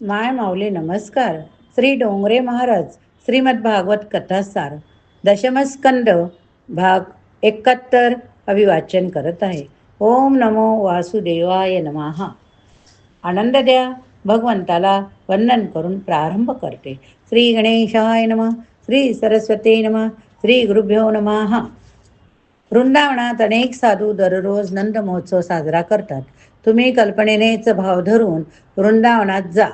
माय माऊली नमस्कार. श्री डोंगरे महाराज श्रीमद भागवत कथासार. दशमस्कंद भाग एकाहत्तर अभिवाचन करत आहे. ओम नमो वासुदेवाय नमहा आनंद द्या. भगवंताला वंदन करून प्रारंभ करते. श्री गणेशाय नम श्री सरस्वती नम श्री गुरुभ्यो नमहा वृंदावनात अनेक साधू दररोज नंद महोत्सव साजरा करतात. तुम्ही कल्पनेनेच भाव धरून वृंदावनात जा.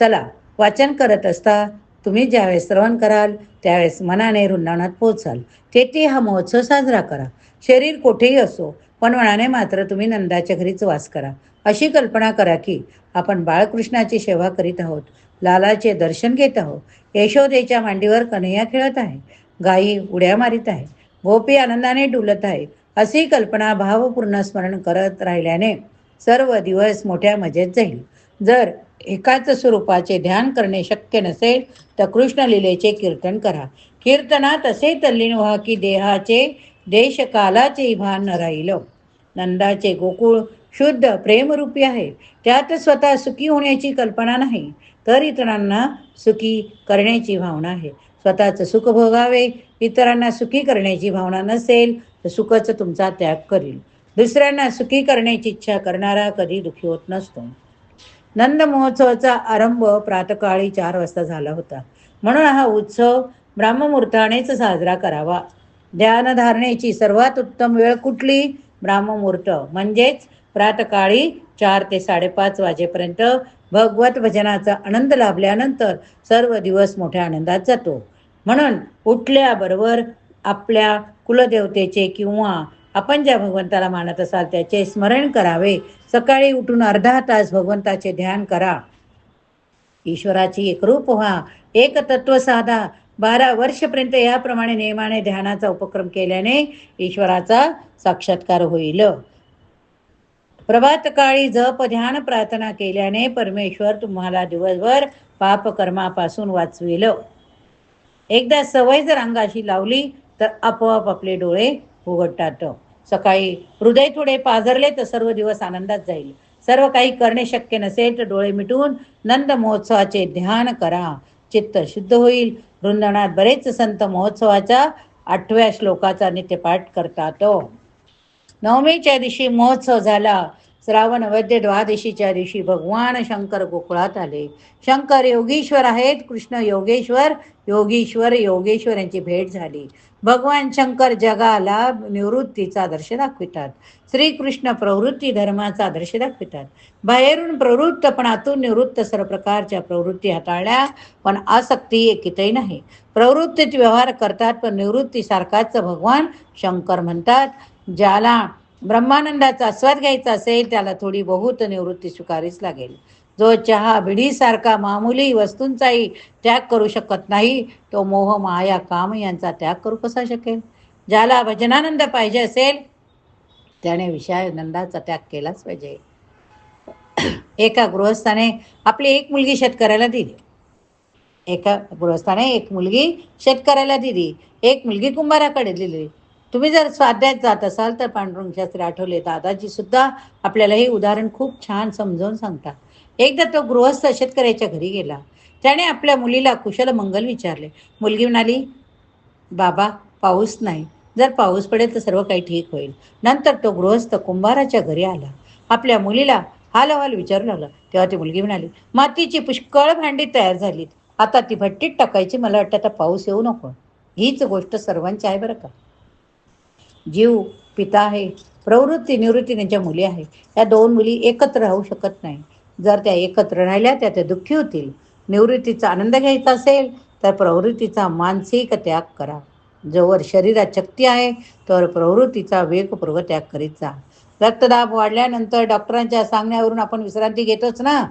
चला वाचन करत असता तुम्ही ज्यावेळेस श्रवण कराल त्यावेळेस मनाने वृंदावनात पोहोचाल. तेथे हा महोत्सव साजरा करा. शरीर कोठेही असो पण मनाने मात्र तुम्ही नंदाच्या घरीच वास करा. अशी कल्पना करा की आपण बाळकृष्णाची सेवा करीत आहोत लालाचे दर्शन घेत आहोत. यशोदेच्या मांडीवर कन्हैया खेळत आहे. गायी उड्या मारीत आहे. गोपी आनंदाने डुलत आहे. अशी कल्पना भावपूर्ण स्मरण करत राहिल्याने सर्व दिवस मोठ्या मजेत जाईल. जर एकाच स्वरूपाचे ध्यान करणे शक्य नसेल तर कृष्णलीलेचे कीर्तन करा. कीर्तनात असे तल्लीन व्हा की देहाचे देशकालाचे भान न राहिलं. नंदाचे गोकुळ शुद्ध प्रेमरूपी आहे. त्यात स्वतः सुखी होण्याची कल्पना नाही तर इतरांना सुखी करण्याची भावना आहे. स्वतःचं सुख भोगावे इतरांना सुखी करण्याची भावना नसेल तर सुखच तुमचा त्याग करील. दुसऱ्यांना सुखी करण्याची इच्छा करणारा कधी दुखी होत नसतो. नंद महोत्सवाचा आरंभ प्रातकाळी चार वाजता झाला होता. म्हणून हा उत्सव ब्राह्ममुहूर्तानेच साजरा करावा. ध्यानधारणेची सर्वात उत्तम वेळ कुठली? ब्राह्ममुहूर्त. म्हणजेच प्रातकाळी चार ते साडेपाच वाजेपर्यंत भगवत भजनाचा आनंद लाभल्यानंतर सर्व दिवस मोठ्या आनंदात जातो. म्हणून उठल्याबरोबर आपल्या कुलदेवतेचे किंवा आपण ज्या भगवंताला मानत असाल त्याचे स्मरण करावे. सकाळी उठून अर्धा तास भगवंताचे ध्यान करा. ईश्वराची एकरूप व्हा. एक तत्व साधा. बारा वर्षपर्यंत याप्रमाणे नियमाने ध्यानाचा उपक्रम केल्याने ईश्वराचा साक्षात्कार होईल. प्रभात काळी जप ध्यान प्रार्थना केल्याने परमेश्वर तुम्हाला दिवसभर पापकर्मापासून वाचविल. एकदा सवय जर अंगाशी लावली तर आपोआप आपले डोळे उघडतात. सकाळी हृदय थोडे पाझरले तर सर्व दिवस आनंदात जाईल. सर्व काही करणे शक्य नसेल तर डोळे मिटून नंद महोत्सवाचे ध्यान करा. चित्त शुद्ध होईल. वृंदावनात बरेच संत महोत्सवाच्या आठव्या श्लोकाचा नित्यपाठ करतात. नवमीच्या दिवशी महोत्सव झाला. श्रावण वैद्य द्वादशीच्या दिवशी भगवान शंकर गोकुळात आले. शंकर योगीश्वर आहेत. कृष्ण योगेश्वर योगीश्वर योगेश्वर यांची भेट झाली. भगवान शंकर जगाला निवृत्तीचा दर्श दाखवितात. श्रीकृष्ण प्रवृत्ती धर्माचा दर्श दाखवितात. बाहेरून प्रवृत्त पण आतून निवृत्त सर्व प्रकारच्या प्रवृत्ती हाताळल्या पण आसक्ती एकितही नाही. प्रवृत्तीत व्यवहार करतात पण निवृत्तीसारखाच भगवान शंकर म्हणतात. ज्याला ब्रह्मानंदाचा आस्वाद घ्यायचा असेल त्याला थोडी बहुत निवृत्ती स्वीकारीच लागेल. जो चहा बिडीसारखा मामुली वस्तूंचाही त्याग करू शकत नाही तो मोह माया काम यांचा त्याग करू कसा शकेल? ज्याला भजनानंद पाहिजे असेल त्याने विषयानंदाचा त्याग केलाच पाहिजे. एका गृहस्थाने आपली एक मुलगी शेतकऱ्याला दिली. एका गृहस्थाने एक मुलगी शेतकऱ्याला दिली. एक मुलगी कुंभाराकडे दिली. तुम्ही जर स्वाध्यायात जात असाल तर पांडुरंग शास्त्री आठवले दादाजी सुद्धा आपल्याला हे उदाहरण खूप छान समजावून सांगतात. एकदा तो गृहस्थ शेतकऱ्याच्या घरी गेला. त्याने आपल्या मुलीला कुशल मंगल विचारले. मुलगी म्हणाली बाबा पाऊस नाही. जर पाऊस पडेल तर सर्व काही ठीक होईल. नंतर तो गृहस्थ कुंभाराच्या घरी आला. आपल्या मुलीला हाल हवाल विचारू लागला. तेव्हा ती मुलगी म्हणाली मातीची पुष्कळ भांडी तयार झालीत. आता ती भट्टीत टाकायची. मला वाटतं आता पाऊस येऊ नको. हीच गोष्ट सर्वांची आहे बरं का. जीव पिता आहे प्रवृत्ती निवृत्ती त्यांच्या मुली आहे या दोन मुली एकत्र राहू शकत नाही. जर त्या एकत्र राहिल्या त्या त्या दुःखी होतील. निवृत्तीचा आनंद घ्यायचा असेल तर प्रवृत्तीचा मानसिक त्याग करा. जोवर शरीरात शक्ती आहे तर प्रवृत्तीचा वेगपूर्व त्याग करीत जा. रक्तदाब वाढल्यानंतर डॉक्टरांच्या सांगण्यावरून आपण विश्रांती घेतोच ना?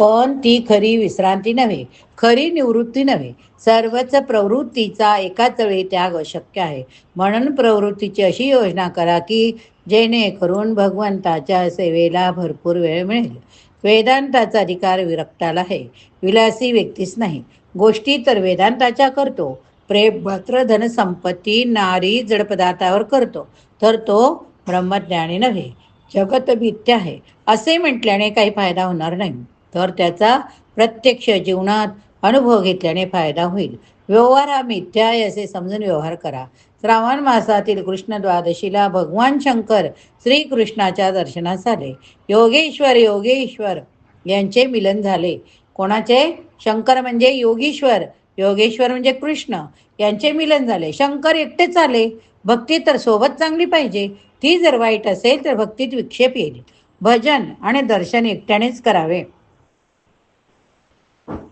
पण ती खरी विश्रांती नव्हे खरी निवृत्ती नव्हे. सर्वच प्रवृत्तीचा एकाच वेळी त्याग शक्य आहे. म्हणून प्रवृत्तीची अशी योजना करा की जेणेकरून भगवंताच्या सेवेला भरपूर वेळ मिळेल. वेदांताचा अधिकार विरक्ताला आहे. विलासी व्यक्तीच नाही. गोष्टी तर वेदांताच्या करतो. प्रेम मात्र धनसंपत्ती नारी जडपदार्थावर करतो. तर तो ब्रह्मज्ञानी नव्हे. जगत मिथ्य आहे. असे म्हटल्याने काही फायदा होणार नाही. तर त्याचा प्रत्यक्ष जीवनात अनुभव घेतल्याने फायदा होईल. व्यवहार हा मिथ्या आहे असे समजून व्यवहार करा. श्रावण मासातील कृष्ण द्वादशीला भगवान शंकर श्रीकृष्णाच्या दर्शनास आले. योगेश्वर योगेश्वर यांचे मिलन झाले. कोणाचे? शंकर म्हणजे योगीश्वर. योगेश्वर म्हणजे कृष्ण. यांचे मिलन झाले. शंकर एकटेच आले. भक्ती तर सोबत चांगली पाहिजे. ती जर वाईट असेल तर भक्तीत विक्षेप येईल. भजन आणि दर्शन एकट्यानेच करावे.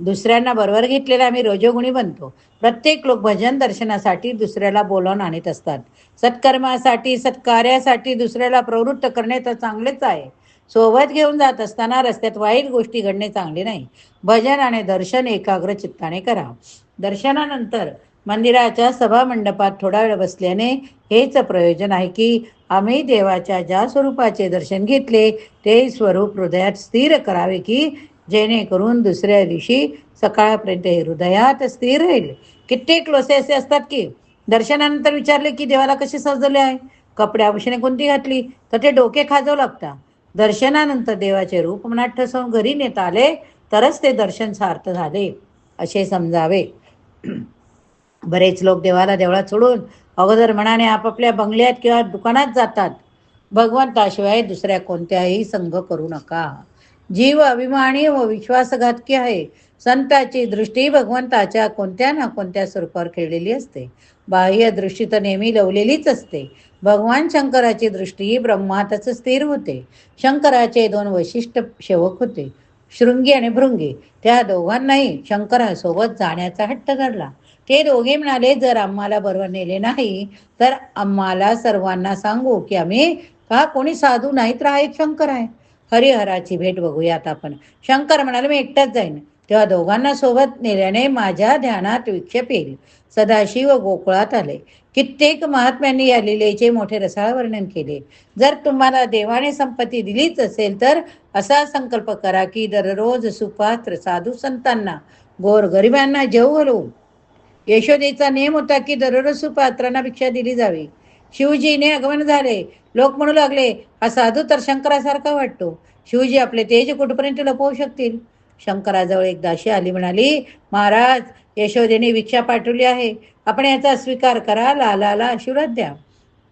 दुसऱ्यांना बरोबर घेतलेला आम्ही रजोगुणी बनतो. प्रत्येक लोक भजन दर्शनासाठी दुसऱ्याला बोलावून आणत असतात. सत्कर्मासाठी सत्कार्यासाठी दुसऱ्याला प्रवृत्त करणे तर चांगलेच आहे. सोबत घेऊन जात असताना रस्त्यात वाईट गोष्टी घडणे चांगले नाही. भजन आणि दर्शन एकाग्र चित्ताने करा. दर्शनानंतर मंदिराच्या सभामंडपात थोडा वेळ बसल्याने हेच प्रयोजन आहे की आम्ही देवाच्या ज्या स्वरूपाचे दर्शन घेतले ते स्वरूप हृदयात स्थिर करावे की जेणेकरून दुसऱ्या दिवशी सकाळपर्यंत हे हृदयात स्थिर राहील. कित्येक लोसे असे असतात की दर्शनानंतर विचारले की देवाला कसे सजवले आहे? कपडे आभूषणे कोणती घातली? तर ते डोके खाजव लागतात दर्शनानंतर देवाचे रूप मनात ठसवून घरी नेता आले तरच ते दर्शन सार्थ झाले असे समजावे. बरेच लोक देवाला देवळात सोडून अगोदर मनाने आपापल्या बंगल्यात किंवा दुकानात जातात. भगवंताशिवाय दुसऱ्या कोणत्याही संघ करू नका. जीव अभिमानी व विश्वासघातकी आहे. संताची दृष्टी भगवंताच्या कोणत्या ना कोणत्या स्वरूपावर खेळलेली असते. बाह्य दृष्टी तर नेहमी लवलेलीच असते. भगवान शंकराची दृष्टी ब्रह्मातच स्थिर होते. शंकराचे दोन वैशिष्ट्य सेवक होते. शृंगी आणि भृंगी. त्या दोघांनाही शंकरासोबत जाण्याचा हट्ट धरला. ते दोघे म्हणाले जर आम्हाला बरोबर नेले नाही तर आम्हाला सर्वांना सांगू की आम्ही का कोणी साधू नाहीत? राहा एक शंकर आहे. हरिहराची भेट बघूयात आपण. शंकर म्हणाले मी एकटाच जाईन. तेव्हा दोघांना सोबत नेल्याने माझ्या ध्यानात विक्षेप येईल. सदाशिव गोकुळात आले. कित्येक महात्म्यांनी या लिलेचे मोठे रसाळ वर्णन केले. जर तुम्हाला देवाने संपत्ती दिलीच असेल तर असा संकल्प करा की दररोज सुपात्र साधू संतांना गोर गरिबांना जेव घालू यशोदेचा नेम होता की दररोज सुपात्रांना भिक्षा दिली जावी. शिवजीने आगमन झाले. लोक म्हणू लागले हा साधू तर शंकरासारखा वाटतो. शिवजी आपले तेज कुठपर्यंत लपवू शकतील? शंकराजवळ एक दाशी आली म्हणाली महाराज यशोदेने भिक्षा पाठवली आहे. आपण याचा स्वीकार करा लालाला आशीर्वाद द्या.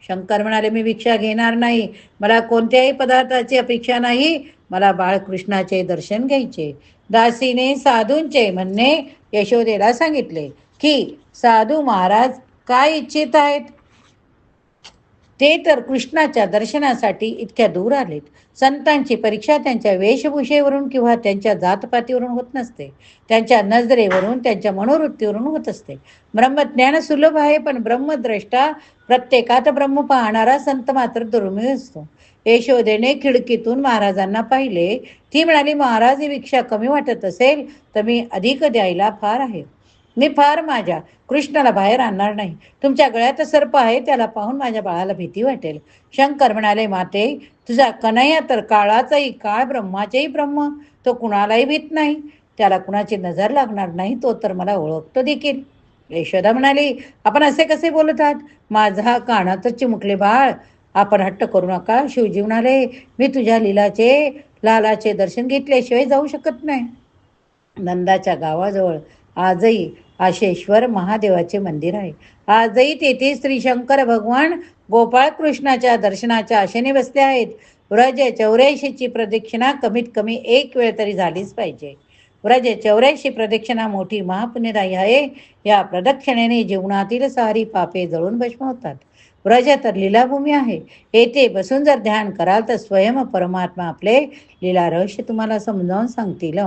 शंकर म्हणाले मी भिक्षा घेणार नाही. मला कोणत्याही पदार्थाची अपेक्षा नाही. मला बाळकृष्णाचे दर्शन घ्यायचे. दासीने साधूंचे म्हणणे यशोदेला सांगितले. की साधू महाराज काय इच्छित आहेत? ते तर कृष्णाच्या दर्शनासाठी इतक्या दूर आलेत. संतांची परीक्षा त्यांच्या वेशभूषेवरून किंवा त्यांच्या जातपातीवरून होत नसते. त्यांच्या नजरेवरून त्यांच्या मनोवृत्तीवरून होत असते. ब्रह्मज्ञान सुलभ आहे पण ब्रह्मद्रष्टा प्रत्येकात ब्रह्म पाहणारा संत मात्र दुर्मिळ असतो. यशोदेने खिडकीतून महाराजांना पाहिले. ती म्हणाली महाराज ही भिक्षा कमी वाटत असेल तर मी अधिक द्यायला फार आहे. मी फार माझ्या कृष्णाला बाहेर आणणार नाही. तुमच्या गळ्यात सर्प आहे त्याला पाहून माझ्या बाळाला भीती वाटेल. शंकर म्हणाले माते तुझा कन्हैया तर काळाचाही काळ ब्रह्माचेही ब्रह्म. तो कुणालाही भीत नाही. त्याला कुणाची नजर लागणार नाही तो तर मला ओळखतो देखील. यशोदा म्हणाली आपण असे कसे बोलत आहात? माझा कानातच चिमुकले बाळ. आपण हट्ट करू नका. शिवजी म्हणाले मी तुझ्या लिलाचे लालाचे दर्शन घेतल्याशिवाय जाऊ शकत नाही. नंदाच्या गावाजवळ आजही आशेश्वर महादेवाचे मंदिर आहे. आजही तेथे श्री शंकर भगवान गोपाळ कृष्णाच्या दर्शनाच्या आशेने बसले आहेत. व्रज चौऱ्याऐंशीची प्रदक्षिणा कमीत कमी एक वेळ तरी झालीच पाहिजे. व्रज चौऱ्याऐंशी प्रदक्षिणा मोठी महापुण्यदायी आहे. या प्रदक्षिणेने जीवनातील सारी पापे जळून भस्म होतात व्रज तर लीलाभूमी आहे. येथे बसून जर ध्यान कराल तर स्वयं परमात्मा आपले लीला रहस्य तुम्हाला समजावून सांगतील.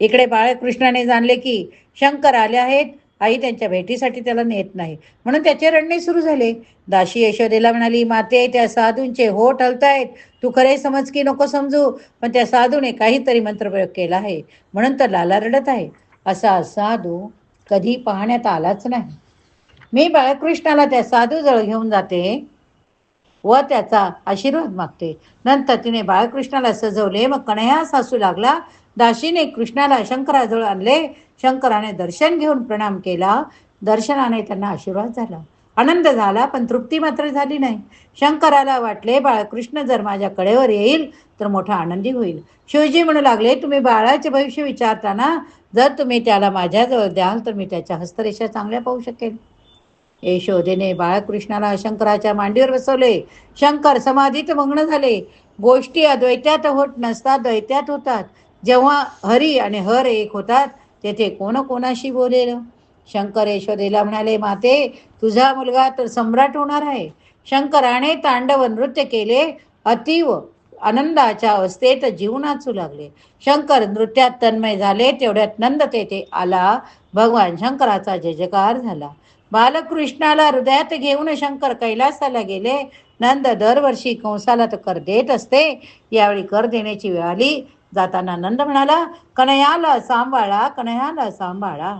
इकडे बाळकृष्णाने जाणले की शंकर आले आहेत. आई त्यांच्या भेटीसाठी त्याला नेत नाही. म्हणून त्याचे रडणे सुरू झाले. दाशी यशोदेला म्हणाली माते त्या साधूंचे होठ हलतायत. तू खरे समज की नको समजू? पण त्या साधूने काहीतरी मंत्रप्रयोग केला आहे. म्हणून तर लाला रडत आहे. असा साधू कधी पाहण्यात आलाच नाही. मी बाळकृष्णाला त्या साधूजवळ घेऊन जाते व त्याचा आशीर्वाद मागते. नंतर तिने बाळकृष्णाला सजवले. मग कणया सासू लागला. दाशीने कृष्णाला शंकराजवळ आणले. शंकराने दर्शन घेऊन प्रणाम केला. दर्शनाने त्यांना आशीर्वाद झाला. आनंद झाला पण तृप्ती मात्र झाली नाही. शंकराला वाटले बाळकृष्ण जर माझ्या कडेवर येईल तर मोठा आनंदी होईल. शिवजी म्हणू लागले तुम्ही बाळाचे भविष्य विचारताना जर तुम्ही त्याला माझ्याजवळ द्याल तर मी त्याच्या हस्तरेषा चांगल्या पाहू शकेन. यशोदेने बाळकृष्णाला शंकराच्या मांडीवर बसवले. शंकर समाधीत मग्न झाले. गोष्टी अद्वैत्यात होत नसतात द्वैत्यात होतात. जेव्हा हरी आणि हर एक होतात तेथे कोण कोणाशी बोलेल? शंकर यशोदेला म्हणाले माते तुझा मुलगा तर सम्राट होणार आहे. शंकराने तांडव नृत्य केले अतीव आनंदाच्या अवस्थेत जीव नाचू लागले. शंकर नृत्यात तन्मय झाले तेवढ्यात नंद तेथे आला. भगवान शंकराचा जय जयकार झाला. बालकृष्णाला हृदयात घेऊन शंकर कैलासाला गेले. नंद दरवर्षी कंसाला तर कर देत असते. यावेळी कर देण्याची वेळ आली. जाताना नंद म्हणाला कनयाला सांभाळा कनयाला सांभाळा.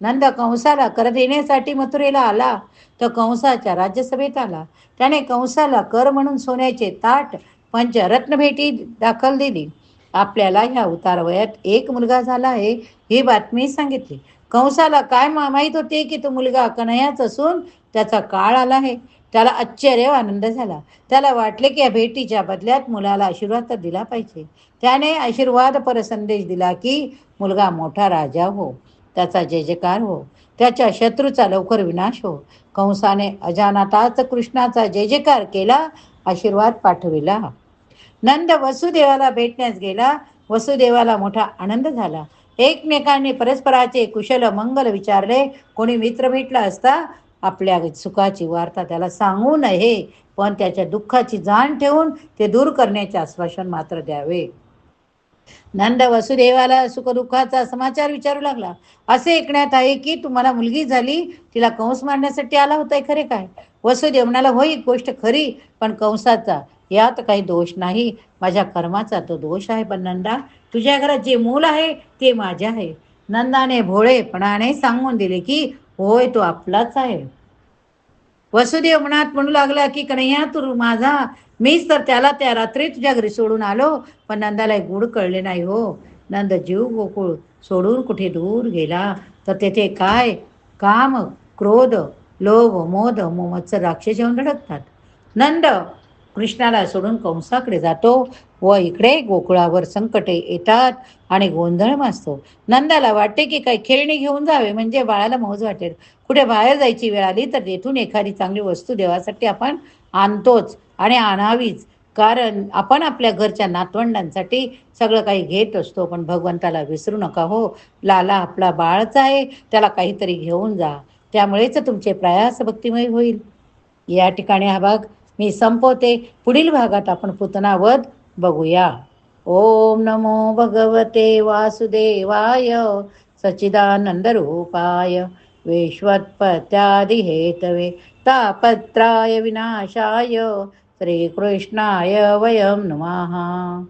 नंद कंसाला कर देण्यासाठी मथुरेला आला. तर कंसाच्या राज्यसभेत आला. त्याने कंसाला कर म्हणून सोन्याचे ताट पंचरत्न भेटी दाखल दिली. आपल्याला ह्या उतारवयात एक मुलगा झाला आहे ही बातमी सांगितली. कंसाला काय माहीत होते की तो मुलगा कन्हयाच असून त्याचा काळ आला आहे? त्याला आश्चर्य आनंद झाला. त्याला वाटले की या भेटीच्या बदल्यात मुलाला आशीर्वाद तर दिला पाहिजे. त्याने आशीर्वाद पर संदेश दिला की मुलगा मोठा राजा हो. त्याचा जय जयकार हो. त्याच्या शत्रूचा लवकर विनाश हो. कंसाने अजानाताच कृष्णाचा जय जयकार केला आशीर्वाद पाठविला. नंद वसुदेवाला भेटण्यास गेला. वसुदेवाला मोठा आनंद झाला. एकमेकांनी परस्पराचे कुशल मंगल विचारले. कोणी मित्र भेटला असता आपल्या सुखाची वार्ता त्याला सांगू नये पण त्याच्या दुःखाची जाण ठेवून ते दूर करण्याचे आश्वासन मात्र द्यावे. नंद वसुदेवाला सुखदुःखाचा समाचार विचारू लागला. असे ऐकण्यात आहे की तुम्हाला मुलगी झाली तिला कंस मारण्यासाठी आला होता खरे काय? वसुदेव म्हणाला होई गोष्ट खरी पण कंसाचा यात काही दोष नाही. माझ्या कर्माचा तो दोष आहे पण नंदा तुझ्या घरात जे मूल आहे ते माझे आहे. नंदाने भोळेपणाने सांगून दिले की होय तो आपलाच आहे. वसुदेव मनात म्हणू लागला की कन्हैया तू माझा मीच तर त्याला त्या रात्री तुझ्या घरी सोडून आलो पण नंदाला गुढ कळले नाही हो. नंद जीव गोकुळ सोडून कुठे दूर गेला? तर तेथे काय? काम क्रोध लोभ मोद मोमत्सर राक्षस येऊन धडकतात. नंद कृष्णाला सोडून कंसाकडे जातो. व इकडे गोकुळावर संकटे येतात आणि गोंधळ माजतो. नंदाला वाटते की काही खेळणी घेऊन जावे म्हणजे बाळाला मौज वाटेल. कुठे बाहेर जायची वेळ आली तर तेथून एखादी चांगली वस्तू देवासाठी आपण आणतोच आणि आणावीच. कारण आपण आपल्या घरच्या नातवंडांसाठी सगळं काही घेत असतो पण भगवंताला विसरू नका हो. लाला आपला बाळच आहे त्याला काहीतरी घेऊन जा. त्यामुळेच तुमचे प्रयास भक्तिमय होईल. या ठिकाणी हा भाग मी संपवते. पुढील भागात आपण पुतनावध बघूया. ओम नमो भगवते वासुदेवाय सच्चिदानन्दरूपाय विश्वत्पत्यादिहेतवे तापत्राय विनाशाय श्रीकृष्णाय वयं नुमः.